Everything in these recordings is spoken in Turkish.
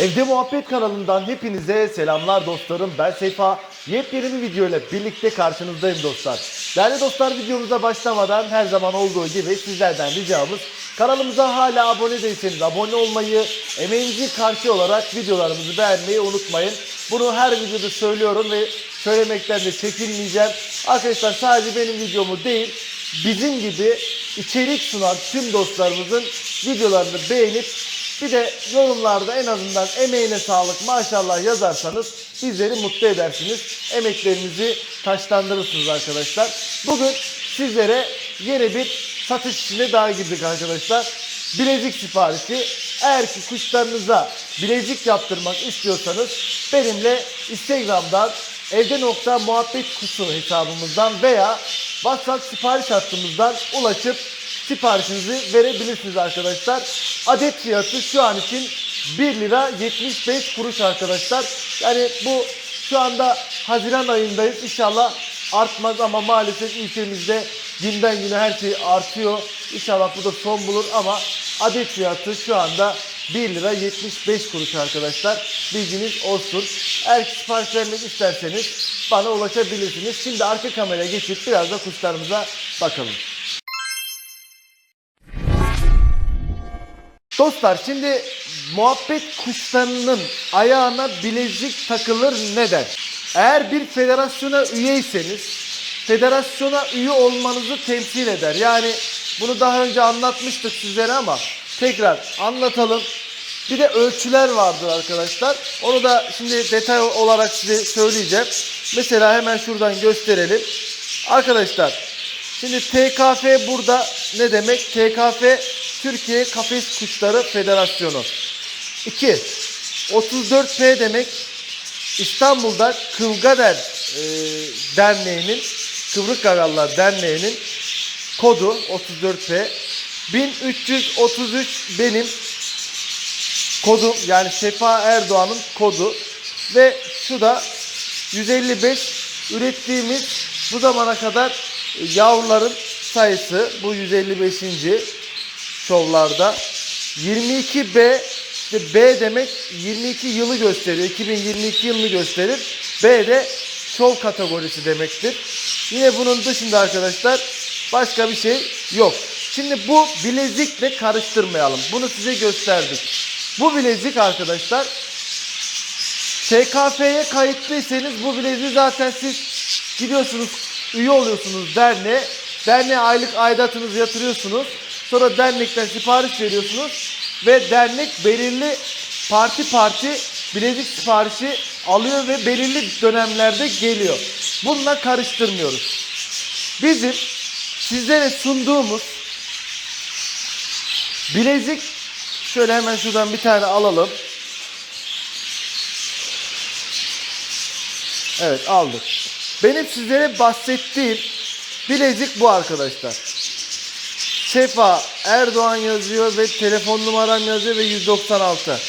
Evde Muhabbet kanalından hepinize selamlar dostlarım. Ben Seyfa. Yepyeni bir video ile birlikte karşınızdayım dostlar. Değerli dostlar videomuza başlamadan her zaman olduğu gibi sizlerden ricamız kanalımıza hala abone değilseniz abone olmayı, emeğimizi karşı olarak videolarımızı beğenmeyi unutmayın. Bunu her videoda söylüyorum ve söylemekten de çekinmeyeceğim. Arkadaşlar sadece benim videomu değil, bizim gibi içerik sunan tüm dostlarımızın videolarını beğenip bir de yorumlarda en azından emeğine sağlık maşallah yazarsanız bizleri mutlu edersiniz. Emeklerinizi taşlandırırsınız arkadaşlar. Bugün sizlere yeni bir satış işine daha girdik arkadaşlar. Bilezik siparişi. Eğer ki kuşlarınıza bilezik yaptırmak istiyorsanız benimle Instagram'dan evde nokta muhabbet kuşu hesabımızdan veya WhatsApp sipariş hattımızdan ulaşıp siparişinizi verebilirsiniz arkadaşlar. Adet fiyatı şu an için 1 lira 75 kuruş arkadaşlar. Yani bu şu anda Haziran ayındayız. İnşallah artmaz ama maalesef ülkemizde günden güne her şey artıyor. İnşallah bu da son bulur ama adet fiyatı şu anda 1 lira 75 kuruş arkadaşlar. Bilginiz olsun. Eğer sipariş vermek isterseniz bana ulaşabilirsiniz. Şimdi arka kameraya geçip biraz da kuşlarımıza bakalım. Dostlar şimdi muhabbet kuşlarının ayağına bilezik takılır neden? Eğer bir federasyona üyeyseniz federasyona üye olmanızı temsil eder. Yani bunu daha önce anlatmıştık sizlere ama tekrar anlatalım. Bir de ölçüler vardır arkadaşlar. Onu da şimdi detay olarak size söyleyeceğim. Mesela hemen şuradan gösterelim. Arkadaşlar şimdi TKF burada ne demek? TKF Türkiye Kafes Kuşları Federasyonu. 2. 34P demek İstanbul'da Kılgader e, Derneği'nin Kıvrık Gagallar Derneği'nin kodu 34P 1333 benim kodum yani Sefa Erdoğan'ın kodu ve şu da 155 ürettiğimiz bu zamana kadar yavruların sayısı bu 155. şovlarda 22B işte B demek 22 yılı gösteriyor. 2022 yılını gösterir. B de şov kategorisi demektir. Yine bunun dışında arkadaşlar başka bir şey yok. Şimdi bu bilezikle karıştırmayalım. Bunu size gösterdik. Bu bilezik arkadaşlar SKF'ye kayıtlıysanız bu bileziği zaten siz gidiyorsunuz üye oluyorsunuz derneğe. Derneğe aylık aidatınızı yatırıyorsunuz. Sonra dernekten sipariş veriyorsunuz ve dernek belirli parti parti bilezik siparişi alıyor ve belirli dönemlerde geliyor. Bununla karıştırmıyoruz. Bizim sizlere sunduğumuz bilezik şöyle hemen şuradan bir tane alalım. Evet aldık. Benim sizlere bahsettiğim bilezik bu arkadaşlar. Sefa Erdoğan yazıyor ve telefon numaram yazıyor ve 196.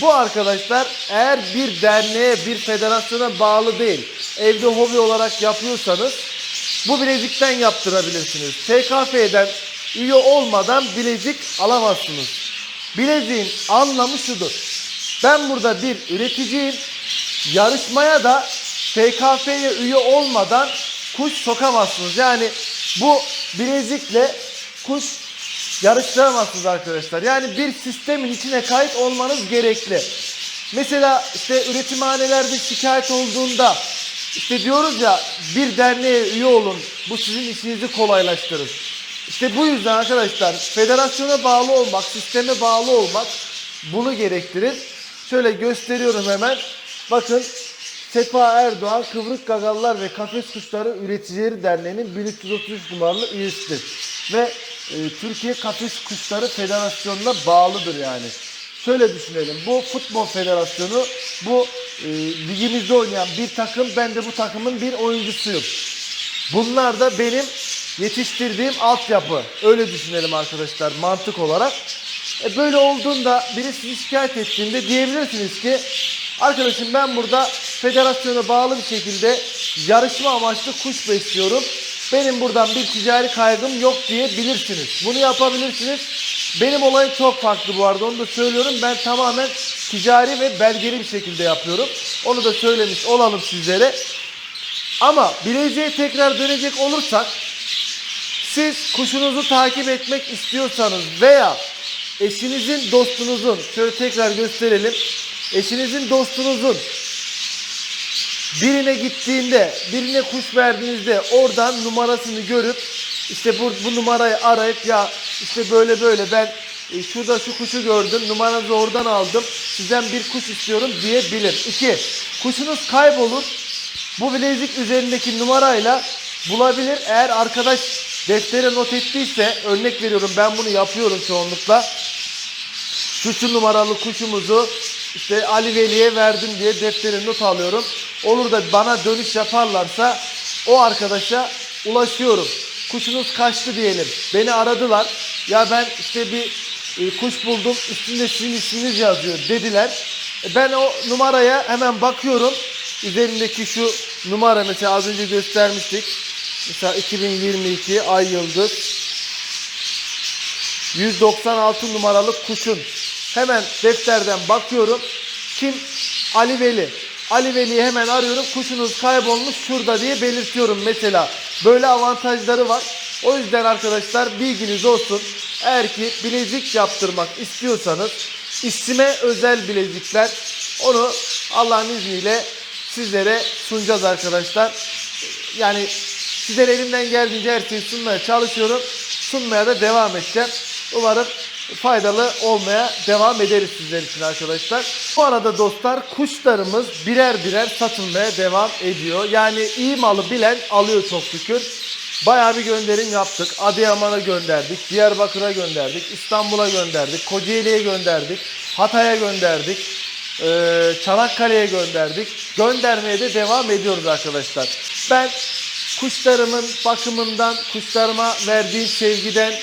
Bu arkadaşlar eğer bir derneğe, bir federasyona bağlı değil, evde hobi olarak yapıyorsanız bu bilezikten yaptırabilirsiniz. TKF'den üye olmadan bilezik alamazsınız. Bileziğin anlamı şudur. Ben burada bir üreticiyim. Yarışmaya da TKF'ye üye olmadan kuş sokamazsınız. Yani bu bilezikle kuş yarıştıramazsınız arkadaşlar. Yani bir sistemin içine kayıt olmanız gerekli. Mesela işte üretimhanelerde şikayet olduğunda işte diyoruz ya bir derneğe üye olun. Bu sizin işinizi kolaylaştırır. İşte bu yüzden arkadaşlar federasyona bağlı olmak, sisteme bağlı olmak bunu gerektirir. Şöyle gösteriyorum hemen. Bakın Sefa Erdoğan Kıvrık Gagallar ve Kafes Kuşları Üreticileri Derneği'nin 1333 numaralı üyesidir. Ve e, Türkiye Kafes Kuşları Federasyonu'na bağlıdır yani. Şöyle düşünelim. Bu futbol federasyonu, bu e, ligimizde oynayan bir takım, ben de bu takımın bir oyuncusuyum. Bunlar da benim yetiştirdiğim altyapı. Öyle düşünelim arkadaşlar mantık olarak. E böyle olduğunda biri sizi şikayet ettiğinde diyebilirsiniz ki arkadaşım ben burada federasyona bağlı bir şekilde yarışma amaçlı kuş besliyorum. Benim buradan bir ticari kaygım yok diyebilirsiniz. Bunu yapabilirsiniz. Benim olayım çok farklı bu arada onu da söylüyorum. Ben tamamen ticari ve belgeli bir şekilde yapıyorum. Onu da söylemiş olalım sizlere. Ama bileziğe tekrar dönecek olursak siz kuşunuzu takip etmek istiyorsanız veya eşinizin dostunuzun şöyle tekrar gösterelim. Eşinizin dostunuzun birine gittiğinde, birine kuş verdiğinizde oradan numarasını görüp işte bu, bu numarayı arayıp ya işte böyle böyle ben e, şurada şu kuşu gördüm, numaranızı oradan aldım, sizden bir kuş istiyorum diyebilir. İki, kuşunuz kaybolur, bu bilezik üzerindeki numarayla bulabilir. Eğer arkadaş deftere not ettiyse, örnek veriyorum ben bunu yapıyorum çoğunlukla şu şu numaralı kuşumuzu işte Ali Veli'ye verdim diye deftere not alıyorum. Olur da bana dönüş yaparlarsa o arkadaşa ulaşıyorum. Kuşunuz kaçtı diyelim. Beni aradılar. Ya ben işte bir e, kuş buldum. Üstünde sizin isminiz yazıyor dediler. E, Ben o numaraya hemen bakıyorum. Üzerindeki şu numara mesela az önce göstermiştik. Mesela 2022 ay yıldız 196 numaralı kuşun. Hemen defterden bakıyorum. Kim? Ali Veli. Ali Veli'yi hemen arıyorum. Kuşunuz kaybolmuş şurada diye belirtiyorum mesela. Böyle avantajları var. O yüzden arkadaşlar bilginiz olsun. Eğer ki bilezik yaptırmak istiyorsanız isime özel bilezikler onu Allah'ın izniyle sizlere sunacağız arkadaşlar. Yani sizlere elimden geldiğince her şeyi sunmaya çalışıyorum. Sunmaya da devam edeceğim. Umarım faydalı olmaya devam ederiz sizler için arkadaşlar. Bu arada dostlar kuşlarımız birer birer satılmaya devam ediyor. Yani iyi malı bilen alıyor çok şükür. Bayağı bir gönderim yaptık. Adıyaman'a gönderdik, Diyarbakır'a gönderdik, İstanbul'a gönderdik, Kocaeli'ye gönderdik, Hatay'a gönderdik, eee, Çanakkale'ye gönderdik. Göndermeye de devam ediyoruz arkadaşlar. Ben kuşlarımın bakımından, kuşlarıma verdiğim sevgiden,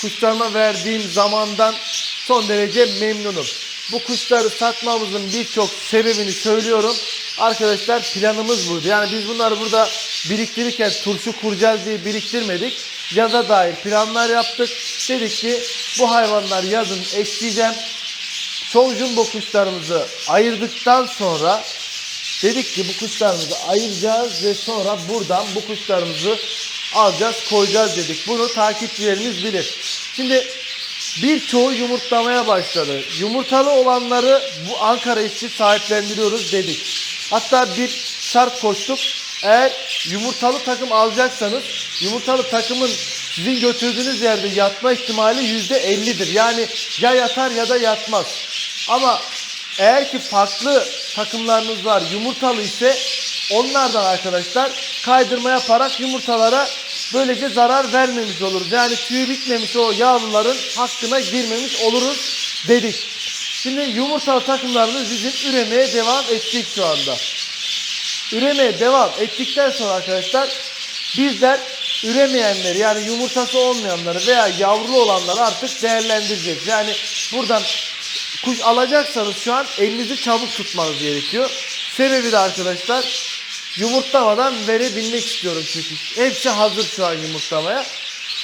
kuşlarıma verdiğim zamandan son derece memnunum. Bu kuşları satmamızın birçok sebebini söylüyorum. Arkadaşlar planımız buydu. Yani biz bunları burada biriktirirken turşu kuracağız diye biriktirmedik. Yaza dair planlar yaptık. Dedik ki bu hayvanlar yazın eşleyeceğim. Çoğu jumbo kuşlarımızı ayırdıktan sonra dedik ki bu kuşlarımızı ayıracağız ve sonra buradan bu kuşlarımızı alacağız, koyacağız dedik. Bunu takipçilerimiz bilir. Şimdi birçoğu yumurtlamaya başladı. Yumurtalı olanları bu Ankara için sahiplendiriyoruz dedik. Hatta bir şart koştuk. Eğer yumurtalı takım alacaksanız yumurtalı takımın sizin götürdüğünüz yerde yatma ihtimali %50'dir. Yani ya yatar ya da yatmaz. Ama eğer ki farklı takımlarınız var yumurtalı ise onlardan arkadaşlar kaydırma yaparak yumurtalara böylece zarar vermemiş oluruz. Yani tüyü bitmemiş o yavruların hakkına girmemiş oluruz dedik. Şimdi yumurtalı takımlarımız bizim üremeye devam ettik şu anda. Üremeye devam ettikten sonra arkadaşlar bizler üremeyenleri yani yumurtası olmayanları veya yavrulu olanları artık değerlendireceğiz. Yani buradan kuş alacaksanız şu an elinizi çabuk tutmanız gerekiyor. Sebebi de arkadaşlar yumurtlamadan verebilmek istiyorum çünkü. Hepsi hazır şu an yumurtlamaya.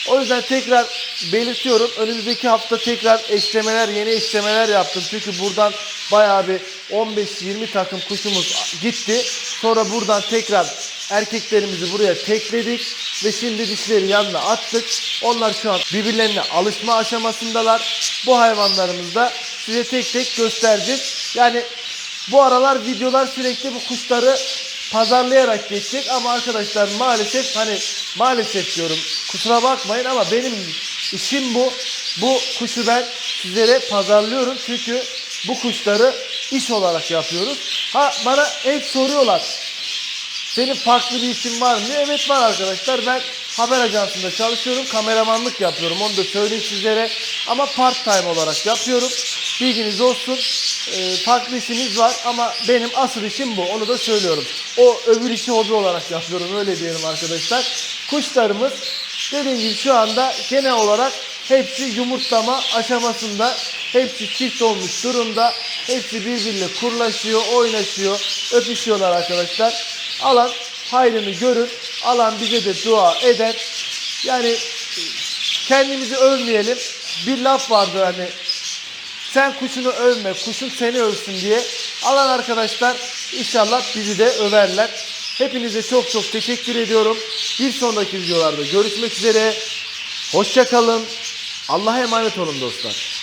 O yüzden tekrar belirtiyorum. Önümüzdeki hafta tekrar eşlemeler, yeni eşlemeler yaptım. Çünkü buradan bayağı bir 15-20 takım kuşumuz gitti. Sonra buradan tekrar erkeklerimizi buraya tekledik ve şimdi dişleri yanına attık. Onlar şu an birbirlerine alışma aşamasındalar. Bu hayvanlarımızı da size tek tek göstereceğiz. Yani bu aralar videolar sürekli bu kuşları pazarlayarak geçecek ama arkadaşlar maalesef hani maalesef diyorum kusura bakmayın ama benim işim bu. Bu kuşu ben sizlere pazarlıyorum çünkü bu kuşları iş olarak yapıyoruz. Ha bana hep soruyorlar. Senin farklı bir işin var mı? Evet var arkadaşlar. Ben haber ajansında çalışıyorum. Kameramanlık yapıyorum. Onu da söyleyeyim sizlere. Ama part time olarak yapıyorum. Bilginiz olsun. Ee, farklı işimiz var ama benim asıl işim bu. Onu da söylüyorum. O öbür işi hobi olarak yapıyorum. Öyle diyelim arkadaşlar. Kuşlarımız dediğim gibi şu anda genel olarak hepsi yumurtlama aşamasında. Hepsi çift olmuş durumda. Hepsi birbiriyle kurlaşıyor, oynaşıyor, öpüşüyorlar arkadaşlar. Alan hayrını görür. Alan bize de dua eder. Yani kendimizi övmeyelim. bir laf vardı hani sen kuşunu övme, kuşun seni övsün diye. Alan arkadaşlar inşallah bizi de överler. Hepinize çok çok teşekkür ediyorum. Bir sonraki videolarda görüşmek üzere. Hoşça kalın. Allah'a emanet olun dostlar.